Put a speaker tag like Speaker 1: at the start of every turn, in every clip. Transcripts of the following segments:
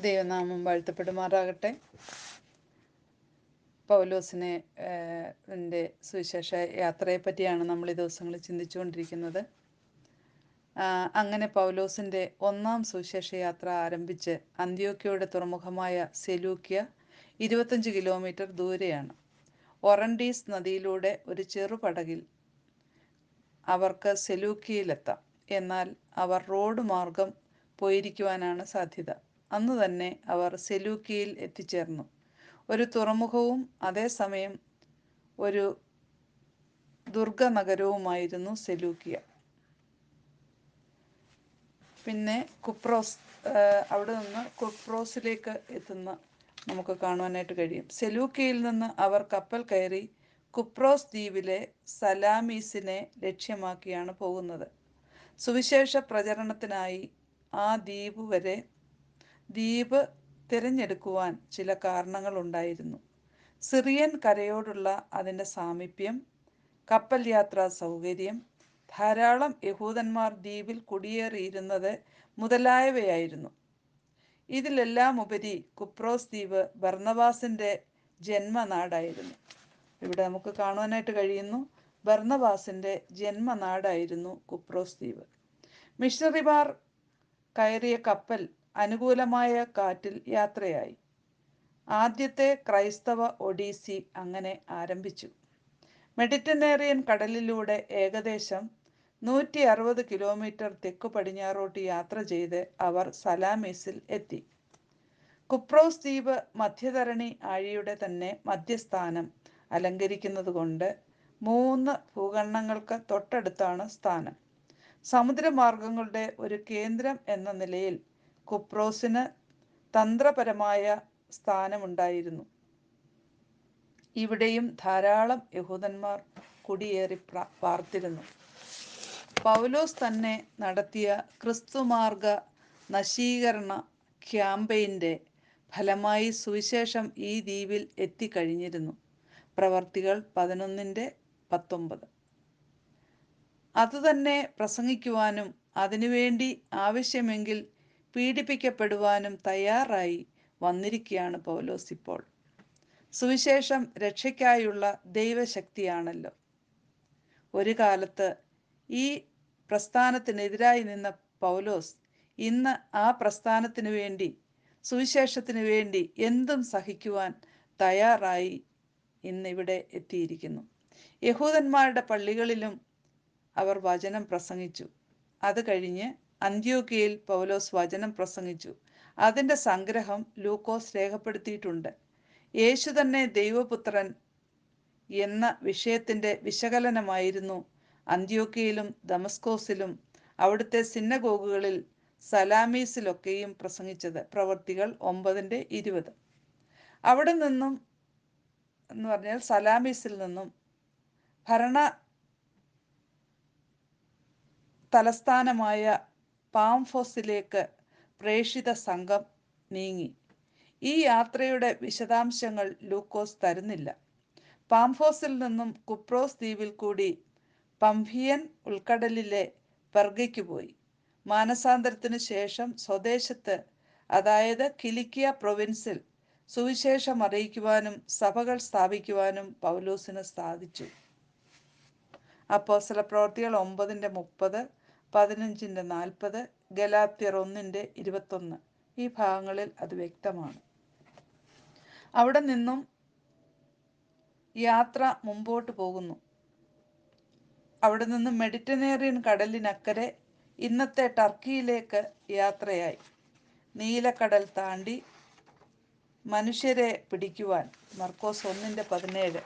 Speaker 1: ദൈവനാമം വാഴ്ത്തപ്പെടുമാറാകട്ടെ. പൗലോസിനെ എന്റെ സുവിശേഷ യാത്രയെ പറ്റിയാണ് നമ്മൾ ഈ ദിവസങ്ങളിൽ ചിന്തിച്ചുകൊണ്ടിരിക്കുന്നത്. അങ്ങനെ പൗലോസിന്റെ ഒന്നാം സുവിശേഷ യാത്ര ആരംഭിച്ച് അന്ത്യോക്യയുടെ തുറമുഖമായ സെലൂക്യ ഇരുപത്തഞ്ച് കിലോമീറ്റർ ദൂരെയാണ്. ഒറണ്ടീസ് നദിയിലൂടെ ഒരു ചെറുപടകിൽ അവർക്ക് സെലൂക്കിയയിലെത്താം. എന്നാൽ അവർ റോഡ് മാർഗം പോയിരിക്കുവാനാണ് സാധ്യത. അന്ന് തന്നെ അവർ സെലൂക്കിയിൽ എത്തിച്ചേർന്നു. ഒരു തുറമുഖവും അതേസമയം ഒരു ദുർഗ നഗരവുമായിരുന്നു സെലൂക്കിയ. പിന്നെ കുപ്രോസ് അവിടെ നിന്ന് കുപ്രോസിലേക്ക് എത്തുന്ന നമുക്ക് കാണുവാനായിട്ട് കഴിയും. സെലൂക്കിയിൽ നിന്ന് അവർ കപ്പൽ കയറി കുപ്രോസ് ദ്വീപിലെ സലാമീസിനെ ലക്ഷ്യമാക്കിയാണ് പോകുന്നത്. സുവിശേഷ പ്രചരണത്തിനായി ആ ദ്വീപ് വരെ ദ്വീപ് തിരഞ്ഞെടുക്കുവാൻ ചില കാരണങ്ങളുണ്ടായിരുന്നു. സിറിയൻ കരയോടുള്ള അതിന്റെ സാമീപ്യം കപ്പൽ യാത്രാ സൗകര്യം ധാരാളം യഹൂദന്മാർ ദ്വീപിൽ കുടിയേറിയിരുന്നത് മുതലായവയായിരുന്നു. ഇതിലെല്ലാം ഉപരി കുപ്രോസ് ദ്വീപ് ഭർണവാസിന്റെ ജന്മനാടായിരുന്നു. ഇവിടെ നമുക്ക് കാണുവാനായിട്ട് കഴിയുന്നു ഭർണവാസിന്റെ ജന്മനാടായിരുന്നു കുപ്രോസ് ദ്വീപ്. മിഷണറിമാർ കയറിയ കപ്പൽ അനുകൂലമായ കാറ്റിൽ യാത്രയായി. ആദ്യത്തെ ക്രൈസ്തവ ഒഡീസി അങ്ങനെ ആരംഭിച്ചു. മെഡിറ്ററേനിയൻ കടലിലൂടെ ഏകദേശം നൂറ്റി അറുപത് കിലോമീറ്റർ തെക്കു പടിഞ്ഞാറോട്ട് യാത്ര ചെയ്ത് അവർ സലാമീസിൽ എത്തി. കുപ്രോസ് ദ്വീപ് മധ്യധരണി ആഴിയുടെ തന്നെ മധ്യസ്ഥാനം അലങ്കരിക്കുന്നതുകൊണ്ട് മൂന്ന് ഭൂഖണ്ഡങ്ങൾക്ക് തൊട്ടടുത്താണ് സ്ഥാനം. സമുദ്രമാർഗങ്ങളുടെ ഒരു കേന്ദ്രം എന്ന നിലയിൽ കുപ്രോസിന് തന്ത്രപരമായ സ്ഥാനമുണ്ടായിരുന്നു. ഇവിടെയും ധാരാളം യഹൂദന്മാർ കുടിയേറി പാർത്തിരുന്നു. പൗലോസ് തന്നെ നടത്തിയ ക്രിസ്തുമാർഗ നശീകരണ ക്യാമ്പയിന്റെ ഫലമായി സുവിശേഷം ഈ ദ്വീപിൽ എത്തിക്കഴിഞ്ഞിരുന്നു. പ്രവർത്തികൾ പതിനൊന്നിന്റെ പത്തൊമ്പത്. അതുതന്നെ പ്രസംഗിക്കുവാനും അതിനുവേണ്ടി ആവശ്യമെങ്കിൽ പീഡിപ്പിക്കപ്പെടുവാനും തയ്യാറായി വന്നിരിക്കുകയാണ് പൗലോസ് ഇപ്പോൾ. സുവിശേഷം രക്ഷയ്ക്കായുള്ള ദൈവശക്തിയാണല്ലോ. ഒരു കാലത്ത് ഈ പ്രസ്ഥാനത്തിനെതിരായി നിന്ന പൗലോസ് ഇന്ന് ആ പ്രസ്ഥാനത്തിനു വേണ്ടി സുവിശേഷത്തിനു വേണ്ടി എന്തും സഹിക്കുവാൻ തയ്യാറായി ഇന്നിവിടെ എത്തിയിരിക്കുന്നു. യഹൂദന്മാരുടെ പള്ളികളിലും അവർ വചനം പ്രസംഗിച്ചു. അത് കഴിഞ്ഞ് അന്ത്യോക്കിയയിൽ പൗലോസ് വചനം പ്രസംഗിച്ചു. അതിന്റെ സംഗ്രഹം ലൂക്കോസ് രേഖപ്പെടുത്തിയിട്ടുണ്ട്. യേശു തന്നെ ദൈവപുത്രൻ എന്ന വിഷയത്തിന്റെ വിശകലനമായിരുന്നു അന്ത്യോക്യയിലും ദമസ്കോസിലും അവിടുത്തെ സിന്നഗോഗുകളിൽ സലാമീസിലൊക്കെയും പ്രസംഗിച്ചത്. പ്രവൃത്തികൾ ഒമ്പതിന്റെ ഇരുപത്. അവിടെ നിന്നും എന്ന് പറഞ്ഞാൽ സലാമീസിൽ നിന്നും ഭരണ തലസ്ഥാനമായ പാംഫോസിലേക്ക് പ്രേഷിത സംഘം നീങ്ങി. ഈ യാത്രയുടെ വിശദാംശങ്ങൾ ലൂക്കോസ് തരുന്നില്ല. പാംഫോസിൽ നിന്നും കുപ്രോസ് ദ്വീപിൽ കൂടി പംഫിയൻ ഉൾക്കടലിലെ പെർഗയ്ക്ക് പോയി. മാനസാന്തരത്തിനു ശേഷം സ്വദേശത്ത് അതായത് കിലിക്കിയ പ്രൊവിൻസിൽ സുവിശേഷം അറിയിക്കുവാനും സഭകൾ സ്ഥാപിക്കുവാനും പൗലോസിന് സാധിച്ചു. അപ്പോസ്തല പ്രവർത്തികൾ ഒമ്പതിന്റെ മുപ്പത് പതിനഞ്ചിന്റെ നാൽപ്പത് ഗലാത്യർ ഒന്നിന്റെ ഇരുപത്തൊന്ന്. ഈ ഭാഗങ്ങളിൽ അത് വ്യക്തമാണ്. അവിടെ നിന്നും യാത്ര മുമ്പോട്ട് പോകുന്നു. അവിടെ നിന്ന് മെഡിറ്ററേനിയൻ കടലിനക്കരെ ഇന്നത്തെ ടർക്കിയിലേക്ക് യാത്രയായി. നീലക്കടൽ താണ്ടി മനുഷ്യരെ പിടിക്കുവാൻ മർക്കോസ് ഒന്നിന്റെ പതിനേഴ്.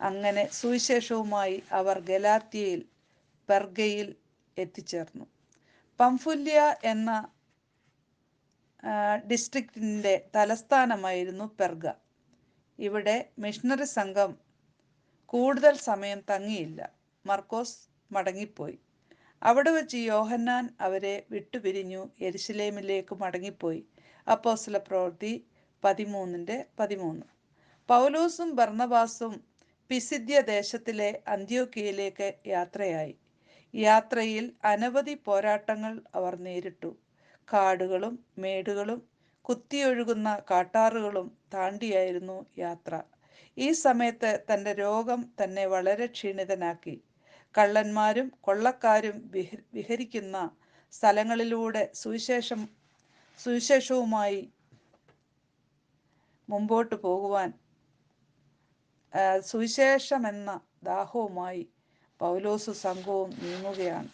Speaker 1: അങ്ങനെ സുവിശേഷവുമായി അവർ ഗലാത്തിയയിൽ പെർഗയിൽ എത്തിച്ചേർന്നു. പംഫുല്യ എന്ന ഡിസ്ട്രിക്റ്റിന്റെ തലസ്ഥാനമായിരുന്നു പെർഗ. ഇവിടെ മിഷണറി സംഘം കൂടുതൽ സമയം തങ്ങിയില്ല. മർക്കോസ് മടങ്ങിപ്പോയി. അവിടെ വെച്ച് യോഹന്നാൻ അവരെ വിട്ടുപിരിഞ്ഞു എരിശിലേമിലേക്ക് മടങ്ങിപ്പോയി. അപ്പോസ്ല പ്രവൃത്തി പതിമൂന്നിന്റെ പതിമൂന്ന്. പൗലോസും ബർണബാസും പിസിദ്യ ദേശത്തിലെ അന്ത്യോക്കിയയിലേക്ക് യാത്രയായി. യാത്രയിൽ അനവധി പോരാട്ടങ്ങൾ അവർ നേരിട്ടു. കാടുകളും മേടുകളും കുത്തിയൊഴുകുന്ന കാട്ടാറുകളും താണ്ടിയായിരുന്നു യാത്ര. ഈ സമയത്ത് തന്റെ രോഗം തന്നെ വളരെ ക്ഷീണിതനാക്കി. കള്ളന്മാരും കൊള്ളക്കാരും വിഹ വിഹരിക്കുന്ന സ്ഥലങ്ങളിലൂടെ സുവിശേഷം സുവിശേഷവുമായി മുമ്പോട്ട് പോകുവാൻ സുവിശേഷമെന്ന ദാഹവുമായി പൗലോസ് സംഘവും നീങ്ങുകയാണ്.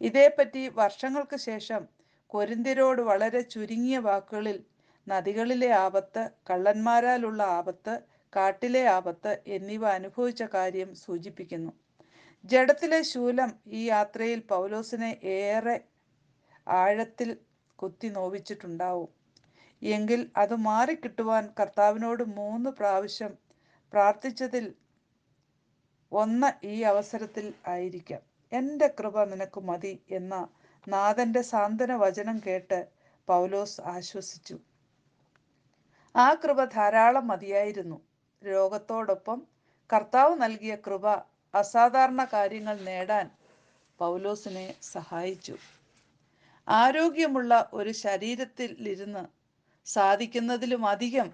Speaker 1: ഇതേപ്പറ്റി വർഷങ്ങൾക്ക് ശേഷം കൊരിന്തിരോട് വളരെ ചുരുങ്ങിയ വാക്കുകളിൽ നദികളിലെ ആപത്ത് കള്ളന്മാരാലുള്ള ആപത്ത് കാട്ടിലെ ആപത്ത് എന്നിവ അനുഭവിച്ച കാര്യം സൂചിപ്പിക്കുന്നു. ജഡത്തിലെ ശൂലം ഈ യാത്രയിൽ പൗലോസിനെ ഏറെ ആഴത്തിൽ കുത്തി നോവിച്ചിട്ടുണ്ടാവും. എങ്കിൽ അത് മാറിക്കിട്ടുവാൻ കർത്താവിനോട് മൂന്ന് പ്രാവശ്യം പ്രാർത്ഥിച്ചതിൽ ഒന്ന് ഈ അവസരത്തിൽ ആയിരിക്കാം. എന്റെ കൃപ നിനക്ക് മതി എന്ന നാഥന്റെ സാന്ത്വന വചനം കേട്ട് പൗലോസ് ആശ്വസിച്ചു. ആ കൃപ ധാരാളം മതിയായിരുന്നു. രോഗത്തോടൊപ്പം കർത്താവ് നൽകിയ കൃപ അസാധാരണ കാര്യങ്ങൾ നേടാൻ പൗലോസിനെ സഹായിച്ചു. ആരോഗ്യമുള്ള ഒരു ശരീരത്തിൽ ശരീരത്തിലിരുന്ന് സാധിക്കുന്നതിലും അധികം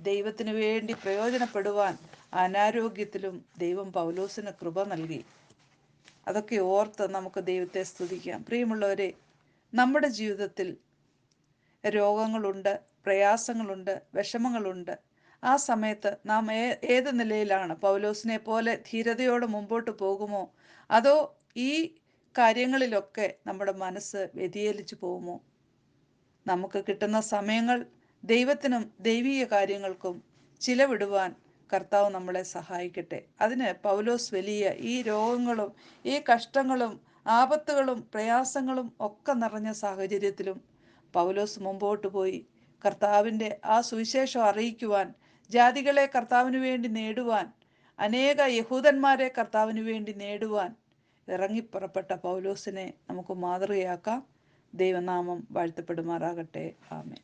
Speaker 1: ദൈവത്തിനു വേണ്ടി പ്രയോജനപ്പെടുവാൻ അനാരോഗ്യത്തിലും ദൈവം പൗലോസിന് കൃപ നൽകി. അതൊക്കെ ഓർത്ത് നമുക്ക് ദൈവത്തെ സ്തുതിക്കാം. പ്രിയമുള്ളവരെ നമ്മുടെ ജീവിതത്തിൽ രോഗങ്ങളുണ്ട് പ്രയാസങ്ങളുണ്ട് വിഷമങ്ങളുണ്ട്. ആ സമയത്ത് നാം ഏത് നിലയിലാണ്? പൗലോസിനെ പോലെ ധീരതയോടെ മുമ്പോട്ട് പോകുമോ? അതോ ഈ കാര്യങ്ങളിലൊക്കെ നമ്മുടെ മനസ്സ് വ്യതിയേലിച്ചു പോകുമോ? നമുക്ക് കിട്ടുന്ന സമയങ്ങൾ ദൈവത്തിനും ദൈവീയ കാര്യങ്ങൾക്കും ചിലവിടുവാൻ കർത്താവ് നമ്മളെ സഹായിക്കട്ടെ. അതിന് പൗലോസ് വലിയ ഈ രോഗങ്ങളും ഈ കഷ്ടങ്ങളും ആപത്തുകളും പ്രയാസങ്ങളും ഒക്കെ നിറഞ്ഞ സാഹചര്യത്തിലും പൗലോസ് മുമ്പോട്ട് പോയി കർത്താവിന്റെ ആ സുവിശേഷം അറിയിക്കുവാൻ ജാതികളെ കർത്താവിന് വേണ്ടി നേടുവാൻ അനേക യഹൂദന്മാരെ കർത്താവിന് വേണ്ടി നേടുവാൻ ഇറങ്ങിപ്പുറപ്പെട്ട പൗലോസിനെ നമുക്ക് മാതൃകയാക്കാം. ദൈവനാമം വാഴ്ത്തപ്പെടുമാറാകട്ടെ. ആമേൻ.